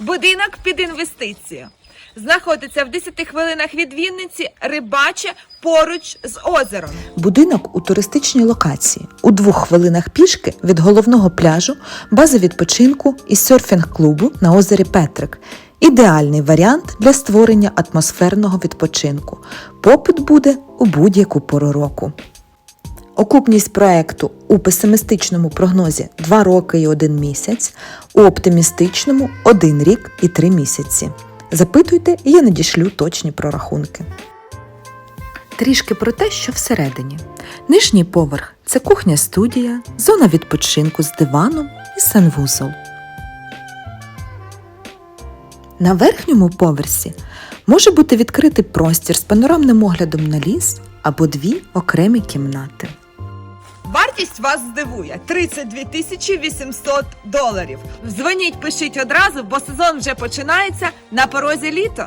Будинок під інвестицію. Знаходиться в 10 хвилинах від Вінниці, рибаче поруч з озером. Будинок у туристичній локації у двох хвилинах пішки від головного пляжу, бази відпочинку і серфінг-клубу на озері Петрик. Ідеальний варіант для створення атмосферного відпочинку. Попит буде у будь-яку пору року. Окупність проекту у песимістичному прогнозі 2 роки і 1 місяць, у оптимістичному 1 рік і 3 місяці. Запитуйте, я надішлю точні прорахунки. Трішки про те, що всередині. Нижній поверх це кухня-студія, зона відпочинку з диваном і санвузол. На верхньому поверсі може бути відкритий простір з панорамним оглядом на ліс або дві окремі кімнати. Вартість вас здивує 32 тисячі 800 доларів. Дзвоніть, пишіть одразу, бо сезон вже починається на порозі літо.